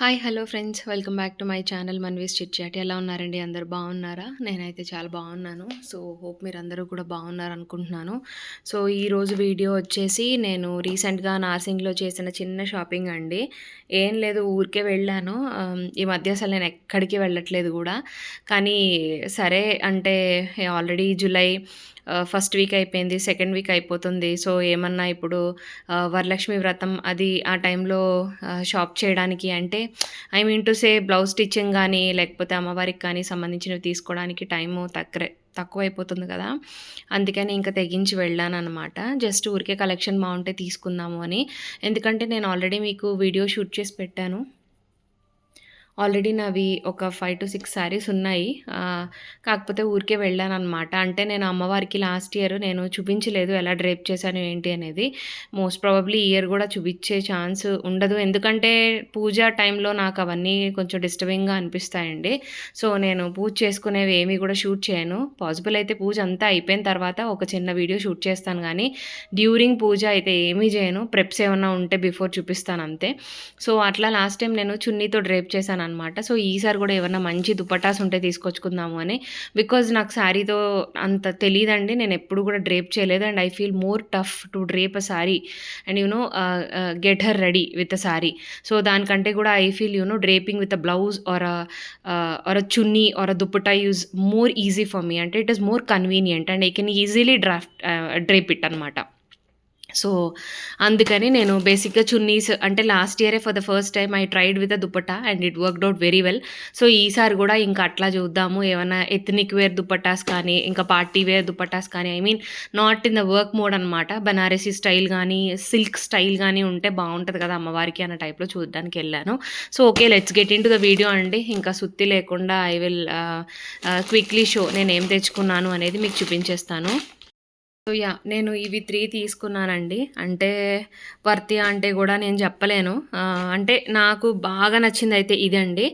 Hi hello friends welcome back to my channel Manvi's chitchat ఎలా ఉన్నారండి? అందరు బాగున్నారా? నేనైతే చాలా బాగున్నాను. సో హోప్ మీరు అందరూ కూడా బాగున్నారు అనుకుంటున్నాను సో ఈరోజు వీడియో వచ్చేసి నేను రీసెంట్గా నార్సింగ్లో చేసిన చిన్న షాపింగ్ అండి. ఏం లేదు ఊరికే వెళ్ళాను. ఈ మధ్య అసలు నేను ఎక్కడికి వెళ్ళట్లేదు కూడా. కానీ సరే అంటే ఆల్రెడీ జూలై ఫస్ట్ వీక్ అయిపోయింది సెకండ్ వీక్ అయిపోతుంది. సో ఏమన్నా ఇప్పుడు వరలక్ష్మి వ్రతం అది ఆ టైంలో షాప్ చేయడానికి అంటే I mean to say blouse stitching కానీ లేకపోతే అమ్మవారికి కానీ సంబంధించినవి తీసుకోవడానికి టైము తక్కువ తక్కువ అయిపోతుంది కదా. అందుకని ఇంకా తెగించి వెళ్ళాను అనమాట జస్ట్ ఊరికే కలెక్షన్ బాగుంటే తీసుకుందాము అని. ఎందుకంటే నేను ఆల్రెడీ మీకు వీడియో షూట్ చేసి పెట్టాను. ఆల్రెడీ నావి ఒక ఫైవ్ టు సిక్స్ శారీస్ ఉన్నాయి. కాకపోతే ఊరికే వెళ్ళాను అనమాట అంటే నేను అమ్మవారికి లాస్ట్ ఇయర్ నేను చూపించలేదు ఎలా డ్రేప్ చేశాను ఏంటి అనేది. మోస్ట్ ప్రాబబ్లీ ఇయర్ కూడా చూపించే ఛాన్స్ ఉండదు. ఎందుకంటే పూజ టైంలో నాకు అవన్నీ కొంచెం డిస్టర్బింగ్గా అనిపిస్తాయండి. సో నేను పూజ చేసుకునేవి ఏమీ కూడా షూట్ చేయను. పాసిబుల్ అయితే పూజ అంతా అయిపోయిన తర్వాత ఒక చిన్న వీడియో షూట్ చేస్తాను. కానీ డ్యూరింగ్ పూజ అయితే ఏమీ చేయను. ప్రెప్స్ ఏమన్నా ఉంటే బిఫోర్ చూపిస్తాను అంతే. సో అట్లా లాస్ట్ టైం నేను చున్నీతో డ్రేప్ చేశాను అనమాట సో ఈసారి కూడా ఏమన్నా మంచి దుపటాస్ ఉంటే తీసుకొచ్చుకుందాము అని. బికాజ్ నాకు శారీతో అంత తెలియదండి నేను ఎప్పుడు కూడా డ్రేప్ చేయలేదు. And I feel more tough to drape a sari. And you know get her ready with a sari. So దానికంటే కూడా I feel you know draping with a blouse or or a chunni or a dupatta use more easy for me. అంటే it is more convenient and I can easily draft drape it అనమాట so అందుకని నేను బేసిక్గా చున్నీస్ అంటే last ఇయరే for the first time I tried with a dupatta and it worked out very well. So ఈసారి కూడా ఇంకా అట్లా చూద్దాము. ఏమైనా ఎథనిక్ వేర్ దుపట్టాస్ కానీ ఇంకా పార్టీ వేర్ దుపట్టాస్ కానీ I mean not in the work mode అనమాట బనారసీ స్టైల్ కానీ సిల్క్ స్టైల్ కానీ ఉంటే బాగుంటుంది కదా అమ్మవారికి అన్న టైప్లో చూడడానికి వెళ్ళాను. So okay let's get into the video అండి. ఇంకా సుత్తి లేకుండా ఐ విల్ క్విక్లీ షో నేను ఏం తెచ్చుకున్నాను అనేది మీకు చూపించేస్తాను. సో యా నేను ఇవి త్రీ తీసుకున్నానండి. అంటే వర్తి అంటే కూడా నేను చెప్పలేను. అంటే నాకు బాగా నచ్చింది అయితే ఇదండి.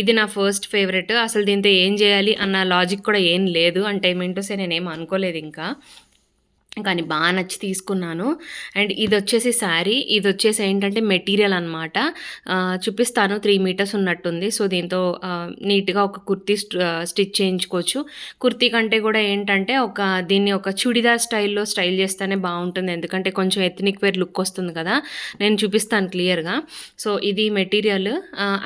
ఇది నా ఫస్ట్ ఫేవరెట్ అసలు దీంతో ఏం చేయాలి అన్న లాజిక్ కూడా ఏం లేదు. అంటే మింటూసే నేనేం అనుకోలేదు ఇంకా. కానీ బాగా నచ్చి తీసుకున్నాను. అండ్ ఇది వచ్చేసి శారీ. ఇది వచ్చేసి ఏంటంటే మెటీరియల్ అనమాట చూపిస్తాను. త్రీ మీటర్స్ ఉన్నట్టుంది. సో దీంతో నీట్గా ఒక కుర్తీ స్టిచ్ చేయించుకోవచ్చు. కుర్తీ కంటే కూడా ఏంటంటే ఒక దీన్ని ఒక చుడిదార్ స్టైల్లో స్టైల్ చేస్తేనే బాగుంటుంది. ఎందుకంటే కొంచెం ఎథనిక్ వేర్ లుక్ వస్తుంది కదా. నేను చూపిస్తాను క్లియర్గా. సో ఇది మెటీరియల్.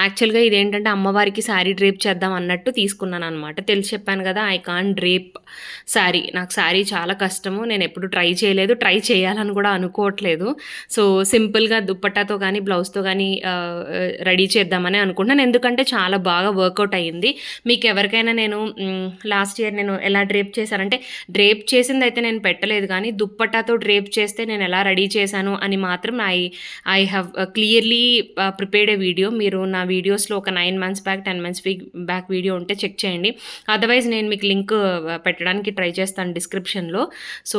యాక్చువల్గా ఇది ఏంటంటే అమ్మవారికి శారీ డ్రేప్ చేద్దాం అన్నట్టు తీసుకున్నాను అనమాట తెలిసి చెప్పాను కదా ఐ కాన్ డ్రేప్ శారీ. నాకు శారీ చాలా కష్టము. నేను ఎప్పుడు ట్రై చేయలేదు ట్రై చేయాలని కూడా అనుకోవట్లేదు. సో సింపుల్గా దుప్పట్టాతో కానీ బ్లౌజ్తో కానీ రెడీ చేద్దామని అనుకుంటున్నాను. ఎందుకంటే చాలా బాగా వర్కౌట్ అయ్యింది. మీకు ఎవరికైనా నేను లాస్ట్ ఇయర్ నేను ఎలా డ్రేప్ చేశానంటే డ్రేప్ చేసింది అయితే నేను పెట్టలేదు కానీ దుప్పట్టాతో డ్రేప్ చేస్తే నేను ఎలా రెడీ చేశాను అని మాత్రం I I have clearly prepared a video. మీరు నా వీడియోస్లో ఒక nine months back ten months back video ఉంటే చెక్ చేయండి. అదర్వైజ్ నేను మీకు లింక్ పెట్టడానికి ట్రై చేస్తాను డిస్క్రిప్షన్లో. సో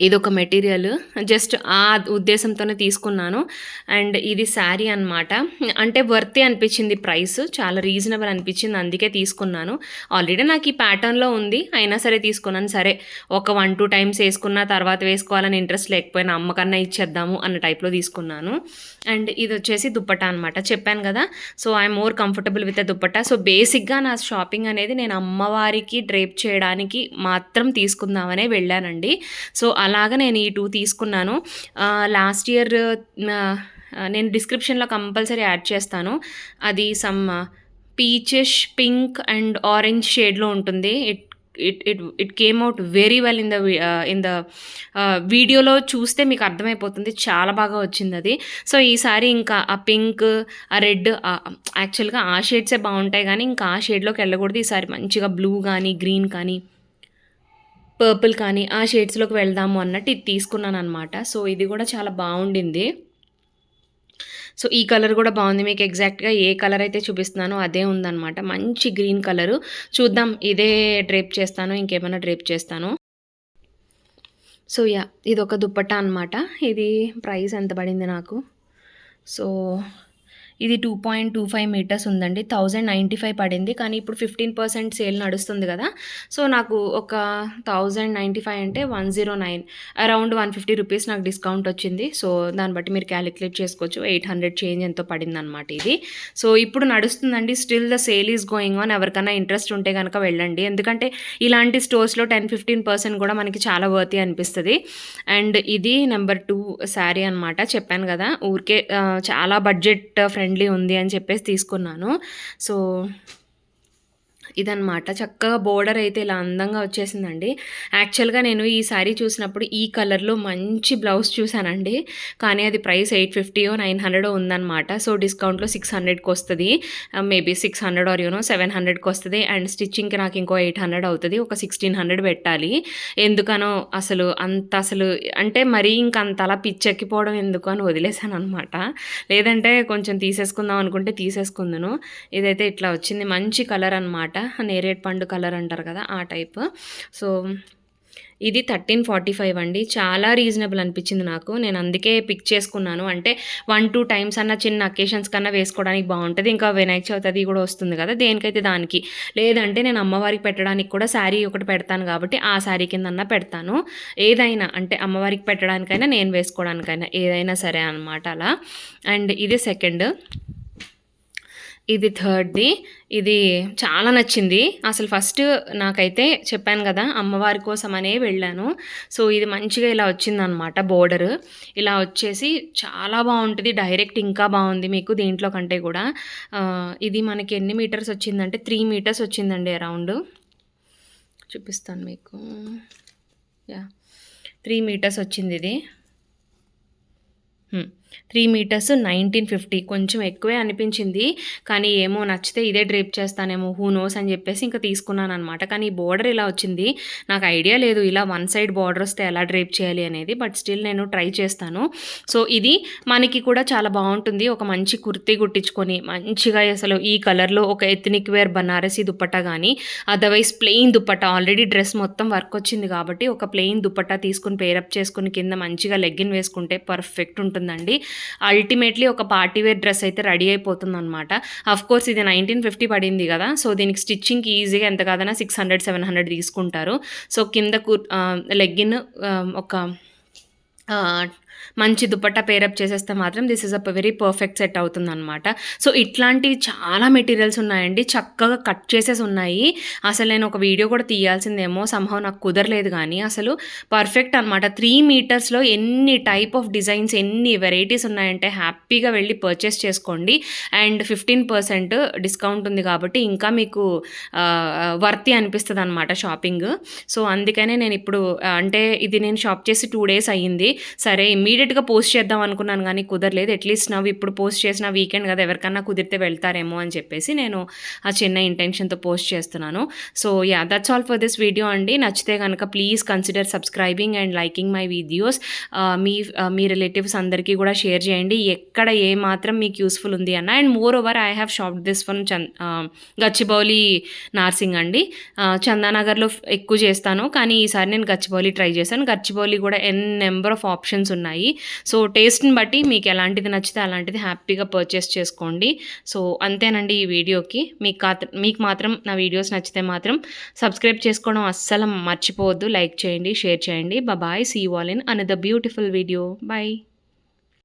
ఇది ఒక మెటీరియల్. జస్ట్ ఆ ఉద్దేశంతోనే తీసుకున్నాను. అండ్ ఇది శారీ అనమాట అంటే వర్తే అనిపించింది ప్రైస్. చాలా రీజనబుల్ అనిపించింది. అందుకే తీసుకున్నాను. ఆల్రెడీ నాకు ఈ ప్యాటర్న్లో ఉంది. అయినా సరే తీసుకున్నాను. సరే ఒక వన్ టూ టైమ్స్ వేసుకున్న తర్వాత వేసుకోవాలని ఇంట్రెస్ట్ లేకపోయినా అమ్మకన్నా ఇచ్చేద్దాము అన్న టైప్లో తీసుకున్నాను. అండ్ ఇది వచ్చేసి దుప్పటా అనమాట చెప్పాను కదా. So I'm more comfortable with the dupatta. So బేసిక్గా నా షాపింగ్ అనేది నేను అమ్మవారికి డ్రేప్ చేయడానికి మాత్రం తీసుకుందామనే వెళ్ళానండి. సో అలాగా నేను ఈ టూ తీసుకున్నాను. లాస్ట్ ఇయర్ నేను డిస్క్రిప్షన్లో కంపల్సరీ యాడ్ చేస్తాను. అది some peachish pink and orange షేడ్లో ఉంటుంది. It it it it came out very well in the in the వీడియోలో చూస్తే మీకు అర్థమైపోతుంది. చాలా బాగా వచ్చింది అది. సో ఈసారి ఇంకా ఆ పింక్ ఆ రెడ్ యాక్చువల్గా ఆ షేడ్సే బాగుంటాయి కానీ ఇంకా ఆ షేడ్లోకి వెళ్ళకూడదు. ఈసారి మంచిగా బ్లూ కానీ గ్రీన్ కానీ పర్పుల్ కానీ ఆ షేడ్స్లోకి వెళ్దాము అన్నట్టు ఇది తీసుకున్నాను అనమాట సో ఇది కూడా చాలా బాగుండింది. సో ఈ కలర్ కూడా బాగుంది. మీకు ఎగ్జాక్ట్గా ఏ కలర్ అయితే చూపిస్తున్నానో అదే ఉందన్నమాట. మంచి గ్రీన్ కలరు. చూద్దాం. ఇదే డ్రేప్ చేస్తాను. ఇంకేమైనా డ్రేప్ చేస్తాను. సో యా ఇది ఒక దుప్పట్టా అనమాట ఇది ప్రైస్ ఎంత పడింది నాకు? సో ఇది two point two five meters ఉందండి. థౌజండ్ నైంటీ ఫైవ్ పడింది. కానీ ఇప్పుడు ఫిఫ్టీన్ పర్సెంట్ సేల్ నడుస్తుంది కదా. సో నాకు ఒక థౌజండ్ నైంటీ ఫైవ్ అంటే one zero nine around one fifty rupees నాకు డిస్కౌంట్ వచ్చింది. సో దాన్ని బట్టి మీరు క్యాలిక్యులేట్ చేసుకోవచ్చు. ఎయిట్ హండ్రెడ్ చేంజ్ ఎంతో పడింది అనమాట ఇది. సో ఇప్పుడు నడుస్తుందండి. Still the sale is going on ఎవరికైనా ఇంట్రెస్ట్ ఉంటే కనుక వెళ్ళండి. ఎందుకంటే ఇలాంటి స్టోర్స్లో టెన్ ఫిఫ్టీన్ పర్సెంట్ కూడా మనకి చాలా వర్తి అనిపిస్తుంది. అండ్ ఇది నెంబర్ టూ శారీ అనమాట చెప్పాను కదా. ఊరికే చాలా బడ్జెట్ ఫ్రెండ్ ఫ్రెండ్లీ ఉంది అని చెప్పేసి తీసుకున్నాను. సో ఇదనమాట చక్కగా బోర్డర్ అయితే ఇలా అందంగా వచ్చేసిందండి. యాక్చువల్గా నేను ఈ శారీ చూసినప్పుడు ఈ కలర్లో మంచి బ్లౌజ్ చూశానండి కానీ అది ప్రైస్ ఎయిట్ ఫిఫ్టీయో నైన్ హండ్రెడో ఉందన్నమాట. సో డిస్కౌంట్లో సిక్స్ హండ్రెడ్కి వస్తుంది. Maybe six hundred or you know seven హండ్రెడ్కి వస్తుంది. అండ్ స్టిచ్చింగ్కి నాకు ఇంకో ఎయిట్ హండ్రెడ్ అవుతుంది. ఒక సిక్స్టీన్ హండ్రెడ్ పెట్టాలి. ఎందుకనో అసలు అంత అసలు అంటే మరీ ఇంక అంత అలా పిచ్చెక్కిపోవడం ఎందుకు అని వదిలేసాను అనమాట లేదంటే కొంచెం తీసేసుకుందాం అనుకుంటే తీసేసుకుందును. ఇదైతే ఇట్లా వచ్చింది. మంచి కలర్ అనమాట నేరేడ్ పండు కలర్ అంటారు కదా ఆ టైప్. సో ఇది థర్టీన్ ఫార్టీ ఫైవ్ అండి. చాలా రీజనబుల్ అనిపించింది నాకు. నేను అందుకే పిక్ చేసుకున్నాను. అంటే వన్ టూ టైమ్స్ అన్న చిన్న అకేషన్స్ కన్నా వేసుకోవడానికి బాగుంటుంది. ఇంకా వినాయక చవితి అది కూడా వస్తుంది కదా దేనికైతే దానికి. లేదంటే నేను అమ్మవారికి పెట్టడానికి కూడా శారీ ఒకటి పెడతాను కాబట్టి ఆ శారీ కింద పెడతాను. ఏదైనా అంటే అమ్మవారికి పెట్టడానికైనా నేను వేసుకోవడానికైనా ఏదైనా సరే అనమాట అలా. అండ్ ఇది సెకండ్. ఇది థర్డ్ది ఇది చాలా నచ్చింది. అసలు ఫస్ట్ నాకైతే చెప్పాను కదా అమ్మవారి కోసం అనే వెళ్ళాను. సో ఇది మంచిగా ఇలా వచ్చిందనమాట బోర్డర్ ఇలా వచ్చేసి చాలా బాగుంటుంది. డైరెక్ట్ ఇంకా బాగుంది మీకు దీంట్లో కంటే కూడా. ఇది మనకి ఎన్ని మీటర్స్ వచ్చిందంటే త్రీ మీటర్స్ వచ్చిందండి అరౌండ్ చూపిస్తాను మీకు. యా త్రీ మీటర్స్ వచ్చింది ఇది. Hmm. Three meters nineteen fifty. కొంచెం ఎక్కువే అనిపించింది. కానీ ఏమో నచ్చితే ఇదే డ్రేప్ చేస్తానేమో హూ నోస్ అని చెప్పేసి ఇంకా తీసుకున్నాను అనమాట కానీ ఈ బోర్డర్ ఇలా వచ్చింది. నాకు ఐడియా లేదు ఇలా వన్ సైడ్ బార్డర్ వస్తే ఎలా డ్రేప్ చేయాలి అనేది బట్ స్టిల్ నేను ట్రై చేస్తాను. సో ఇది మనకి కూడా చాలా బాగుంటుంది. ఒక మంచి కుర్తీ కుట్టించుకొని మంచిగా అసలు ఈ కలర్లో ఒక ఎథనిక్ వేర్ బనారసి దుప్పట్టా కానీ otherwise plain dupatta already dress మొత్తం వర్క్ వచ్చింది కాబట్టి ఒక ప్లెయిన్ దుప్పట తీసుకుని పేరప్ చేసుకుని కింద మంచిగా లెగ్గిన్ వేసుకుంటే పర్ఫెక్ట్ ఉంటుందండి. అల్టిమేట్లీ ఒక పార్టీ వేర్ డ్రెస్ అయితే రెడీ అయిపోతుంది అనమాట కోర్స్ ఇది నైన్టీన్ ఫిఫ్టీ పడింది కదా సో దీనికి స్టిచ్చింగ్కి ఈజీగా ఎంత కాదన్నా సిక్స్ హండ్రెడ్ సెవెన్ హండ్రెడ్ తీసుకుంటారు. సో కింద లెగ్గిన్ ఒక మంచి దుపట్టా పేరప్ చేసేస్తే మాత్రం this is a very perfect set అవుతుంది అనమాట సో ఇట్లాంటివి చాలా మెటీరియల్స్ ఉన్నాయండి. చక్కగా కట్ చేసేసి ఉన్నాయి. అసలు నేను ఒక వీడియో కూడా తీయాల్సిందేమో సంభవం నాకు కుదరలేదు కానీ అసలు పర్ఫెక్ట్ అనమాట త్రీ మీటర్స్లో ఎన్ని టైప్ ఆఫ్ డిజైన్స్ ఎన్ని వెరైటీస్ ఉన్నాయంటే హ్యాపీగా వెళ్ళి పర్చేస్ చేసుకోండి. అండ్ ఫిఫ్టీన్ పర్సెంట్ డిస్కౌంట్ ఉంది కాబట్టి ఇంకా మీకు వర్తి అనిపిస్తుంది అనమాట షాపింగ్ సో అందుకనే నేను ఇప్పుడు అంటే ఇది నేను షాప్ చేసి టూ డేస్ అయ్యింది. సరే ఇమ్మీడియట్గా పోస్ట్ చేద్దాం అనుకున్నాను కానీ కుదరలేదు. అట్లీస్ట్ నవ్వు ఇప్పుడు పోస్ట్ చేసిన వీకెండ్ కదా ఎవరికన్నా కుదిరితే వెళ్తారేమో అని చెప్పేసి నేను ఆ చిన్న ఇంటెన్షన్తో పోస్ట్ చేస్తున్నాను. So yeah that's all for this video అండి. నచ్చితే కనుక please consider subscribing and liking my videos మీ మీ రిలేటివ్స్ అందరికీ కూడా షేర్ చేయండి. ఎక్కడ ఏ మాత్రం మీకు యూస్ఫుల్ ఉంది అన్న. And moreover I have shop this from Chand Gachibowli Narsingi అండి. చందానగర్లో ఎక్కువ చేస్తాను. కానీ ఈసారి నేను గచ్చిబౌలి ట్రై చేశాను. గచ్చిబౌలి కూడా ఎన్ నెంబర్ ఆఫ్ ఆప్షన్స్ ఉన్నాయి. సో టేస్ట్ని బట్టి మీకు ఎలాంటిది నచ్చితే అలాంటిది హ్యాపీగా పర్చేస్ చేసుకోండి. సో అంతేనండి ఈ వీడియోకి. మీకు మీకు మాత్రం నా వీడియోస్ నచ్చితే మాత్రం సబ్స్క్రైబ్ చేసుకోవడం అస్సలు మర్చిపోవద్దు. లైక్ చేయండి షేర్ చేయండి. Bye see y'all in another beautiful video bye